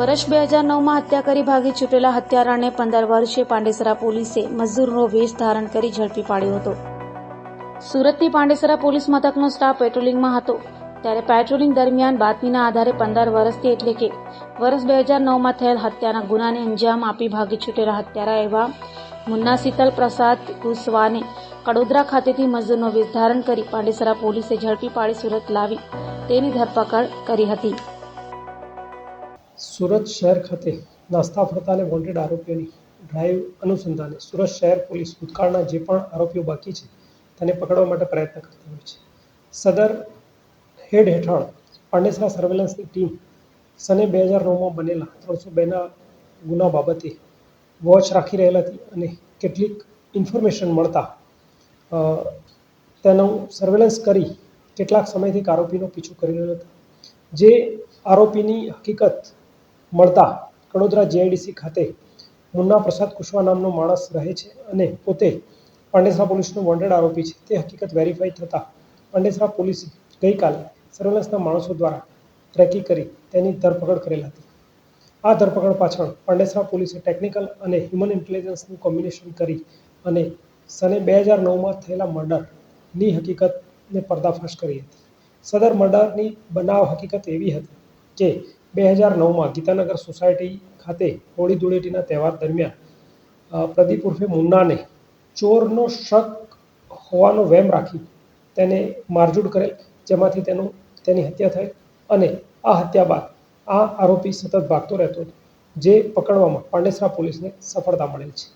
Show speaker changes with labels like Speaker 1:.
Speaker 1: વર્ષ બે હજાર નવમાં હત્યા કરી ભાગી છૂટેલા હત્યારાને પંદર વર્ષે પાંડેસરા પોલીસે મજૂરનો વેશ ધારણ કરી ઝડપી પાડ્યો હતો. સુરતથી પાંડેસરા પોલીસ મથકનો સ્ટાફ પેટ્રોલિંગમાં હતો. ત્યારે પેટ્રોલિંગ દરમિયાન બાતમીના આધારે પંદર વર્ષથી એટલે કે વર્ષ બે હજાર નવમાં થયેલ હત્યાના ગુનાને અંજામ આપી ભાગી છૂટેલા હત્યારા એવા મુન્ના શીતલ પ્રસાદ કુશવાને કડોદરા ખાતેથી મજૂરનો વેશ ધારણ કરી પાંડેસરા પોલીસે ઝડપી પાડી સુરત લાવી તેની ધરપકડ કરી હતી.
Speaker 2: સુરત શહેર ખાતે નાસ્તા ફરતા અને વોન્ટેડ આરોપીઓની ડ્રાઈવ અનુસંધાને સુરત શહેર પોલીસ ભૂતકાળના જે પણ આરોપીઓ બાકી છે, તેને પકડવા માટે પ્રયત્ન કરતી હોય છે. સદર હેડ હેઠળ પાંડેસરા સર્વેલન્સની ટીમ સને બે હજાર નવમાં બનેલા ત્રણસો બેના ગુના બાબતે વોચ રાખી રહેલ હતી અને કેટલીક ઇન્ફોર્મેશન મળતા તેનું સર્વેલન્સ કરી કેટલાક સમયથી એક આરોપીનો પીછો કરી રહ્યો હતો. જે આરોપીની હકીકત મળતા કડોદરા જીઆઈડીસી ખાતે મુન્ના પ્રસાદ કુશવા નામનો માણસ રહે છે અને પોતે પાંડેસરા પોલીસનો વોન્ટેડ આરોપી છે. તે હકીકત વેરીફાઈ થતાં પાંડેસરા પોલીસે ગઈકાલે સર્વેલન્સના માણસો દ્વારા ટ્રેકિંગ કરી તેની ધરપકડ કરેલ હતી. આ ધરપકડ પાછળ પાંડેસરા પોલીસે ટેકનિકલ અને હ્યુમન ઇન્ટેલિજન્સનું કોમ્બિનેશન કરી અને સને બે હજાર નવમાં થયેલા મર્ડરની હકીકતને પર્દાફાશ કરી હતી. સદર મર્ડરની બનાવ હકીકત એવી હતી કે બે હજાર નવમાં ગીતાનગર સોસાયટી ખાતે હોળી ધૂળેટીના તહેવાર દરમિયાન પ્રદીપ ઉર્ફે મુન્નાને ચોરનો શક હોવાનો વહેમ રાખી તેને મારઝૂડ કરેલ, જેમાંથી તેનું, તેની હત્યા થઈ અને આ હત્યા બાદ આ આરોપી સતત ભાગતો રહેતો હતો જે પકડવામાં પાંડેસરા પોલીસને સફળતા મળેલ છે.